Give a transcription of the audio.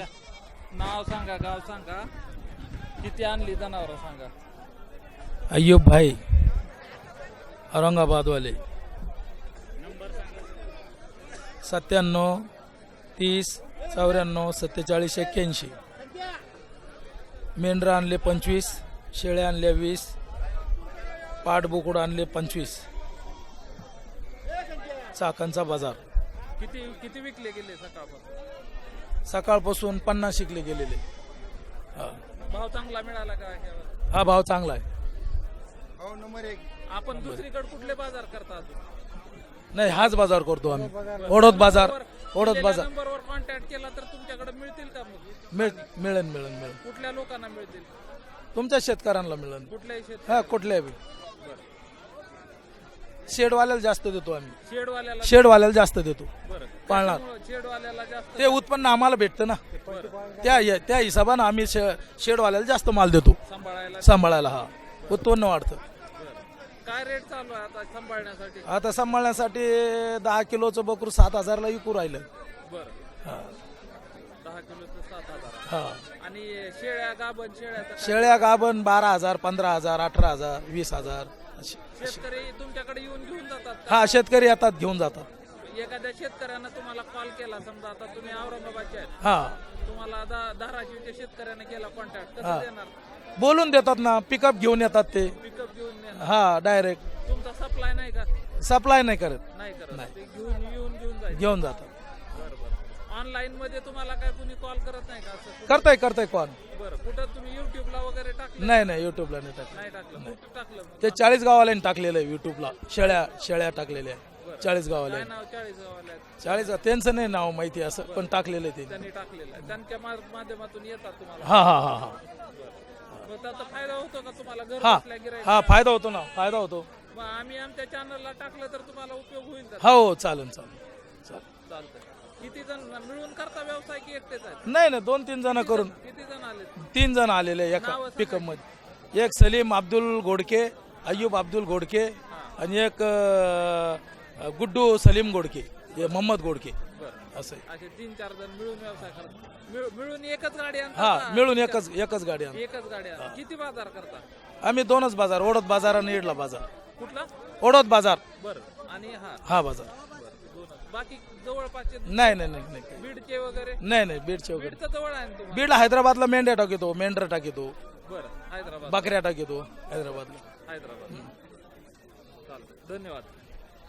घ्या नाव सांगा गाव सांगा. किती आणली जनावर सांगा. अय्यूब भाई औरंगाबादवाले. सत्त्याण्णव तीस चौऱ्याण्णव सत्तेचाळीस एक्क्याऐंशी. मेंढरं आणले पंचवीस शेळ्या आणल्या वीस पाठबुकुड आणले पंचवीस. चाकांचा बाजार. किती किती विकले गेले सकाळपासून? सकाळपासून पन्नास शिकले गेलेले. हा. भाव चांगला मिळाला का ह्यावर? हा भाव चांगला आहे. आपण दुसरीकडे कुठले बाजार करता अजून? नाही हाच बाजार करतो आम्ही. ओढत बाजार ओढत बाजार. नंबरवर कॉन्टॅक्ट केला तर तुमच्याकडे मिळतील का मग? मिळ मिळेल मिळेल मिळेल. कुठल्या लोकांना मिळतील? तुमच्या शेतकऱ्यांना मिळेल. कुठल्याही शेत हा कुठल्या बी शेडवाल्याला जास्त देतो आम्ही. शेडवाल्याला? शेडवाल्याला जास्त देतो. बरं. पाळणार. ते उत्पन्न आम्हाला भेटतं ना त्या त्या हिशोबानं आम्ही शे- शेडवाल्याला जास्त माल देतो सांभाळायला हा उत्पन्न वाढतं. काय रेट चालू आहे आता सांभाळण्यासाठी आता सांभाळण्यासाठी दहा किलोचं बकरू सात हजारला विकू राहिलं बरं हा. दहा किलोचं सात हजार हा आणि शेळ्या गाभण शेळ्या शेळ्या गाभण बारा हजार पंधरा हजार अठरा हजार वीस हजार अशी. शेतकरी तुमच्याकडे येऊन घेऊन जातात का? हा शेतकरी येतात घेऊन जातात एखाद्या शेतकऱ्यानं तुम्हाला कॉल केला समजा आता तुम्ही औरंगाबादचे आहेत. हा. तुम्हाला दा- धाराशिवच्या शेतकऱ्याने केला कॉन्टॅक्ट. कसं देणार. बोलून देतात ना पिकअप घेऊन येतात ते. पिकअप घेऊन देणार. हा डायरेक्ट तुमचा सप्लाय नाही का? सप्लाय नाही करत. नाही करत. ते घेऊन येऊन घेऊन जायचं. घेऊन जातात. बरं बरं. ऑनलाईन मध्ये तुम्हाला काय कुणी कॉल करत नाही का? असं करताय करताय कोण बरं कुठं तुम्ही युट्यूबला वगैरे टाकलं? नाही नाही युट्यूबला नाही टाकलं. नाही टाकलं. कुठं टाकलं? मग? ते चाळीस गावाला टाकलेलं आहे युट्यूबला शेळ्या शेळ्या टाकलेल्या. आहे चाळीस गावाला काय नाव चाळीस गावाला आहेत? चाळीस त्यांचं नाही नाव माहिती असं पण टाकलेलं आहे ते त्यांनी टाकलेलं आहे. त्यांच्या माध्यमातून येतात तुम्हाला. हा हा हा हा. मग त्याचा फायदा होतो का तुम्हाला? घर हा बसल्या हा फायदा होतो ना फायदा होतो. मग आम्ही आमच्या चॅनलला टाकलं तर तुम्हाला उपयोग होईल का? हो हो चालेल चालेल. चालेल. चालतंय. किती जण मिळून करता व्यवसाय की एकटेच आहेत? नाही नाही दोन तीन जण करून. किती जण आले तीन जण आलेले आहे एका. पिकअपमध्ये. एक सलीम अब्दुल गोडके अय्यूब अब्दुल गोडके आणि एक अं, गुड्डू सलीम गोडके हे मोहम्मद गोडके असं आहे. असे तीन चार जण मिळून व्यवसाय करतात. मिळ- मिळून एकच गाडी आणता हा? मिळून एकच एकच गाडी एकच गाडी आणता. किती बाजार करता? आम्ही दोनच बाजार ओढत बाजार आणि इडला बाजार. कुठला? ओढत बाजार. बरं. आणि हा? हा बाजार. बरं. दोनच बाकी जवळपासचे नाही नाही नाही नाही बीडचे वगैरे? नाही नाही बीडचे वगैरे. बीडचं जवळ आहे ना तुम्हाला? बीडला हैदराबादला मेंढ्या टाकीतो मेंढर टाकीतो बरं हैदराबाद. बकऱ्या टाकीतो हैदराबादला. हैदराबाद. धन्यवाद.